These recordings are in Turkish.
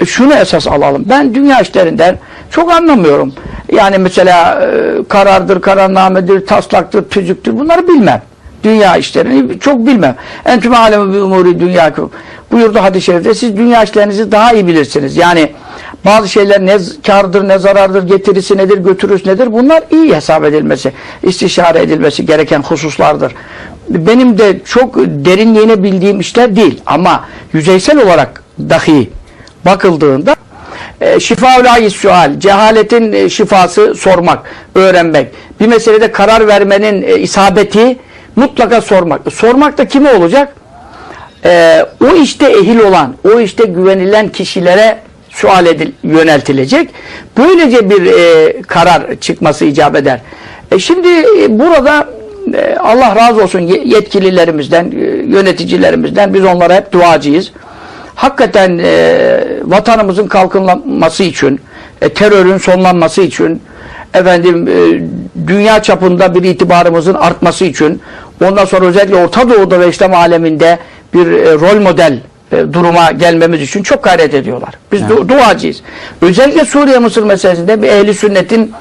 e, şunu esas alalım. Ben dünya işlerinden çok anlamıyorum. Yani mesela e, karardır, kararnamedir, taslaktır, tüzüktür bunları bilmem. Dünya işlerini çok bilmem. Entüm alemi bi umuri dünyakum. Buyurdu hadis-i şerifte siz dünya işlerinizi daha iyi bilirsiniz. Yani bazı şeyler ne kardır ne zarardır, getirisi nedir, götürüsü nedir bunlar iyi hesap edilmesi, istişare edilmesi gereken hususlardır. Benim de çok derinliğine bildiğim işler değil ama yüzeysel olarak dahi bakıldığında e, şifaul sual, cehaletin e, şifası sormak, öğrenmek. Bir meselede karar vermenin e, isabeti mutlaka sormak. Sormak da kime olacak? E, o işte ehil olan, o işte güvenilen kişilere sual edil, yöneltilecek. Böylece bir e, karar çıkması icap eder. E, şimdi e, burada e, Allah razı olsun ye- yetkililerimizden, e, yöneticilerimizden biz onlara hep duacıyız. Hakikaten e, vatanımızın kalkınması için, e, terörün sonlanması için, efendim e, dünya çapında bir itibarımızın artması için, ondan sonra özellikle Orta Doğu'da ve İslam aleminde bir e, rol model e, duruma gelmemiz için çok gayret ediyorlar. Biz du- duacıyız. Özellikle Suriye Mısır meselesinde bir ehli sünnetin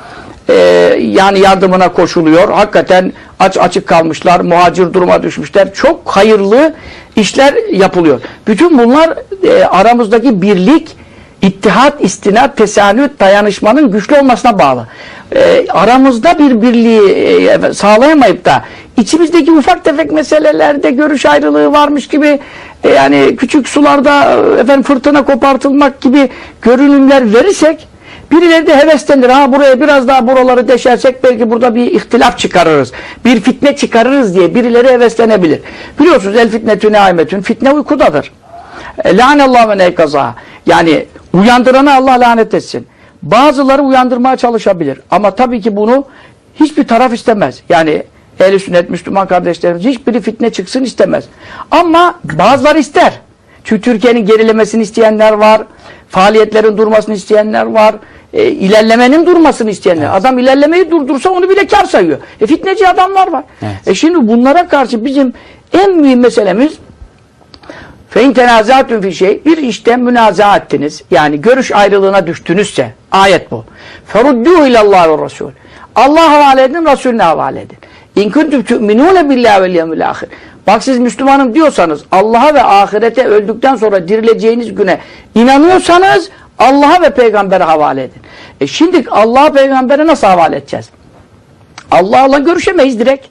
e, yani yardımına koşuluyor. Hakikaten aç açık kalmışlar, muhacir duruma düşmüşler. Çok hayırlı işler yapılıyor. Bütün bunlar e, aramızdaki birlik, ittihat, istinat, tesanüt, dayanışmanın güçlü olmasına bağlı. E, aramızda bir birliği e, sağlayamayıp da içimizdeki ufak tefek meselelerde görüş ayrılığı varmış gibi e, yani küçük sularda e, efendim fırtına kopartılmak gibi görünümler verirsek Birileri de heveslenir. Ha buraya biraz daha buraları deşersek belki burada bir ihtilaf çıkarırız. Bir fitne çıkarırız diye birileri heveslenebilir. Biliyorsunuz el fitnetü neaimetün. Fitne uykudadır. E, Lanallahu ve neykaza. Yani uyandıranı Allah lanet etsin. Bazıları uyandırmaya çalışabilir. Ama tabii ki bunu hiçbir taraf istemez. Yani ehl sünnet Müslüman kardeşlerimiz hiçbiri fitne çıksın istemez. Ama bazıları ister. Çünkü Türkiye'nin gerilemesini isteyenler var. Faaliyetlerin durmasını isteyenler var. E, ilerlemenin durmasını isteyenler. Adam ilerlemeyi durdursa onu bile kar sayıyor. E fitneci adamlar var. Evet. E şimdi bunlara karşı bizim en mühim meselemiz Fein tenazatun fi şey bir işte münaza ettiniz. Yani görüş ayrılığına düştünüzse ayet bu. Ferudduhu ilallah ve Resul. Allah havale edin, Resulüne havale edin. İn kuntum tu'minune billahi vel yevmil ahir. Bak siz Müslümanım diyorsanız Allah'a ve ahirete öldükten sonra dirileceğiniz güne inanıyorsanız Allah'a ve peygambere havale edin. E şimdi Allah'a peygambere nasıl havale edeceğiz? Allah'la görüşemeyiz direkt.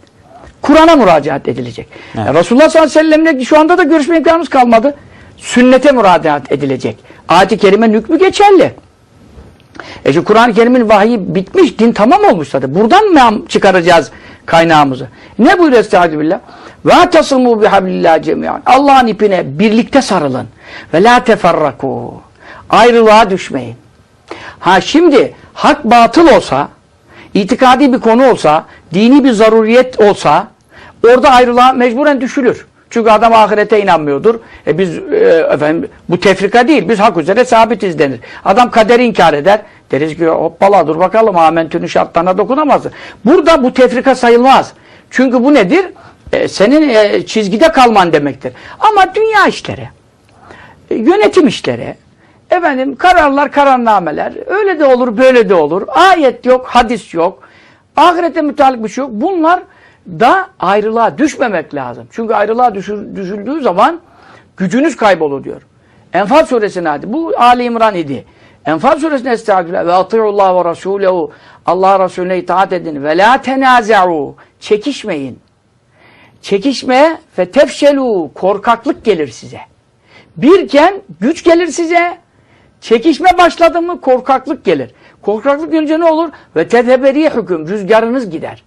Kur'an'a müracaat edilecek. Evet. E, Resulullah sallallahu aleyhi ve sellem'le şu anda da görüşme imkanımız kalmadı. Sünnete müracaat edilecek. Ayet-i kerime hükmü geçerli. E şimdi Kur'an-ı Kerim'in vahyi bitmiş, din tamam olmuş zaten. Buradan mı çıkaracağız kaynağımızı? Ne buyuruyor Estaizu billah? Ve tasımû bihablillah cemiyan. Allah'ın ipine birlikte sarılın. Ve la teferrakû. Ayrılığa düşmeyin. Ha şimdi hak batıl olsa, itikadi bir konu olsa, dini bir zaruriyet olsa, orada ayrılığa mecburen düşülür. Çünkü adam ahirete inanmıyordur. E biz e, efendim bu tefrika değil. Biz hak üzere sabitiz denir. Adam kaderi inkar eder. Deriz ki hoppala dur bakalım amentünün şartlarına dokunamazsın. Burada bu tefrika sayılmaz. Çünkü bu nedir? E, senin e, çizgide kalman demektir. Ama dünya işleri, e, yönetim işleri, efendim kararlar, kararnameler, öyle de olur, böyle de olur. Ayet yok, hadis yok. Ahirete müteallik bir şey yok. Bunlar da ayrılığa düşmemek lazım. Çünkü ayrılığa düşür, düşüldüğü zaman gücünüz kaybolur diyor. Enfal suresine hadi. Bu Ali İmran idi. Enfal suresine estağfirullah ve ati'ullah ve rasulehu Allah Resulüne itaat edin ve la tenaza'u çekişmeyin. Çekişmeye ve tefşelu korkaklık gelir size. Birken güç gelir size. Çekişme başladı mı korkaklık gelir. Korkaklık gelince ne olur? Ve tedheberi hüküm. Rüzgarınız gider.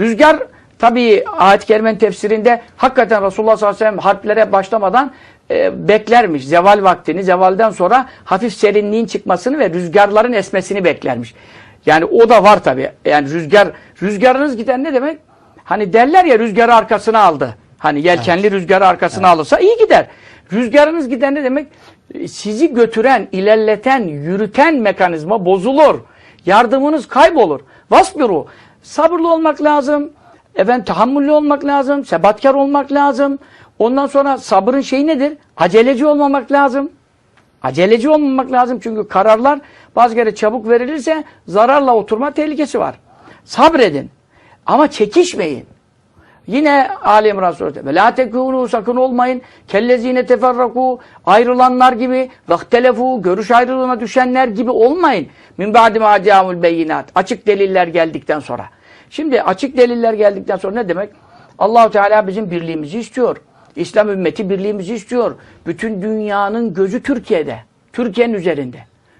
Rüzgar tabi ayet-i kerimenin tefsirinde hakikaten Resulullah sallallahu aleyhi ve sellem harplere başlamadan e, beklermiş. Zeval vaktini, zevalden sonra hafif serinliğin çıkmasını ve rüzgarların esmesini beklermiş. Yani o da var tabi. Yani rüzgar, rüzgarınız giden ne demek? Hani derler ya rüzgarı arkasına aldı. Hani yelkenli rüzgarı arkasına alırsa iyi gider. Rüzgarınız giden ne demek? Sizi götüren, ilerleten, yürüten mekanizma bozulur. Yardımınız kaybolur. Vasbiru. Sabırlı olmak lazım. Efendim tahammüllü olmak lazım. Sebatkar olmak lazım. Ondan sonra sabrın şeyi nedir? Aceleci olmamak lazım. Aceleci olmamak lazım çünkü kararlar bazı kere çabuk verilirse zararla oturma tehlikesi var. Sabredin. Ama çekişmeyin. Yine Ali İmran suresi. Ve la tekûnû sakın olmayın. Kellezine teferrakû ayrılanlar gibi vehtelefû görüş ayrılığına düşenler gibi olmayın. Min ba'di mâ beyinat. Açık deliller geldikten sonra. Şimdi açık deliller geldikten sonra ne demek? Allahu Teala bizim birliğimizi istiyor. İslam ümmeti birliğimizi istiyor. Bütün dünyanın gözü Türkiye'de. Türkiye'nin üzerinde.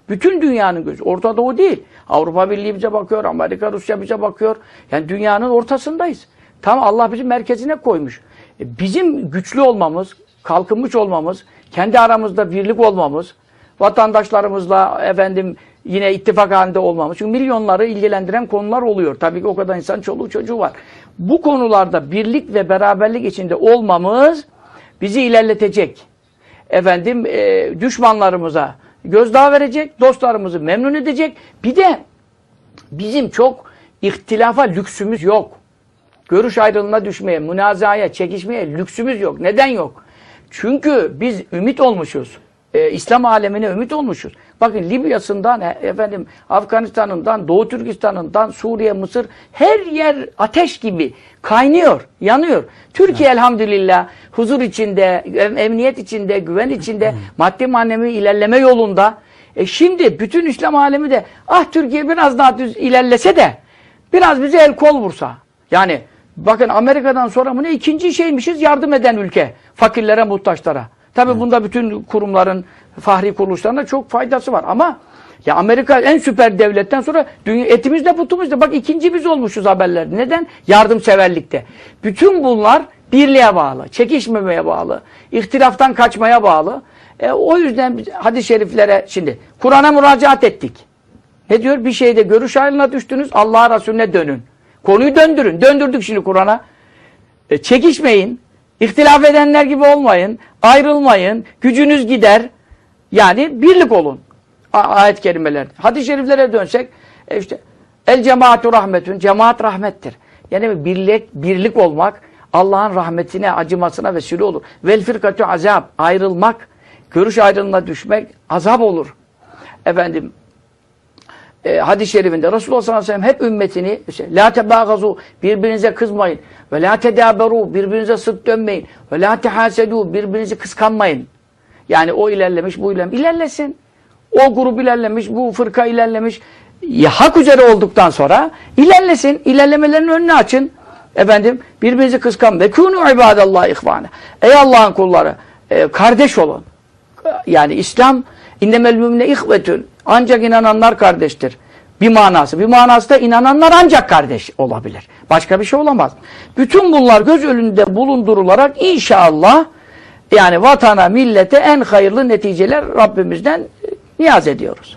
Bütün dünyanın gözü. Orta Doğu değil. Avrupa Birliği bize bakıyor, Amerika, Rusya bize bakıyor. Yani dünyanın ortasındayız. Tam Allah bizi merkezine koymuş. E, Bizim güçlü olmamız, kalkınmış olmamız, kendi aramızda birlik olmamız, vatandaşlarımızla efendim yine ittifak halinde olmamız. Çünkü milyonları ilgilendiren konular oluyor. Tabii ki o kadar insan çoluğu çocuğu var. Bu konularda birlik ve beraberlik içinde olmamız bizi ilerletecek. Efendim e, düşmanlarımıza gözdağı verecek, dostlarımızı memnun edecek. Bir de bizim çok ihtilafa lüksümüz yok. Görüş ayrılığına düşmeye, münazaya, çekişmeye lüksümüz yok. Neden yok? Çünkü biz ümit olmuşuz. Ee, İslam alemine ümit olmuşuz. Bakın Libya'sından, e, efendim Afganistan'ından, Doğu Türkistan'ından, Suriye, Mısır her yer ateş gibi kaynıyor, yanıyor. Türkiye elhamdülillah huzur içinde, em- emniyet içinde, güven içinde, maddi manevi ilerleme yolunda. E şimdi bütün İslam alemi de ah Türkiye biraz daha düz ilerlese de biraz bize el kol vursa. Yani bakın Amerika'dan sonra ne ikinci şeymişiz yardım eden ülke. Fakirlere, muhtaçlara. Tabii bunda bütün kurumların, fahri kuruluşlarına çok faydası var. Ama ya Amerika en süper devletten sonra dünya etimiz de butumuz da bak ikinci biz olmuşuz haberler. Neden? Yardımseverlikte. Bütün bunlar birliğe bağlı, çekişmemeye bağlı, ihtilaftan kaçmaya bağlı. E, o yüzden hadis-i şeriflere şimdi Kur'an'a müracaat ettik. Ne diyor? Bir şeyde görüş ayrılığına düştünüz. Allah'a Resulüne dönün. Konuyu döndürün. Döndürdük şimdi Kur'an'a. E, çekişmeyin. ihtilaf edenler gibi olmayın. Ayrılmayın. Gücünüz gider. Yani birlik olun. A- ayet kelimeler. Hadis-i şeriflere dönsek e işte el cemaatu rahmetün. Cemaat rahmettir. Yani birlik, birlik olmak Allah'ın rahmetine, acımasına vesile olur. Vel firkatu azap. Ayrılmak, görüş ayrılığına düşmek azap olur. Efendim e, hadis-i şerifinde Resulullah sallallahu aleyhi ve sellem hep ümmetini işte, la tebagazu birbirinize kızmayın ve la tedaberu birbirinize sırt dönmeyin ve la tehasedu birbirinizi kıskanmayın. Yani o ilerlemiş bu ilerlemiş. İlerlesin. O grup ilerlemiş, bu fırka ilerlemiş. Ya, hak üzere olduktan sonra ilerlesin. İlerlemelerin önünü açın. Efendim birbirinizi kıskan ve kûnû ibadallah ihvâne. Ey Allah'ın kulları e, kardeş olun. Yani İslam innemel mümine ihvetün. Ancak inananlar kardeştir. Bir manası. Bir manası da inananlar ancak kardeş olabilir. Başka bir şey olamaz. Bütün bunlar göz önünde bulundurularak inşallah yani vatana, millete en hayırlı neticeler Rabbimizden niyaz ediyoruz.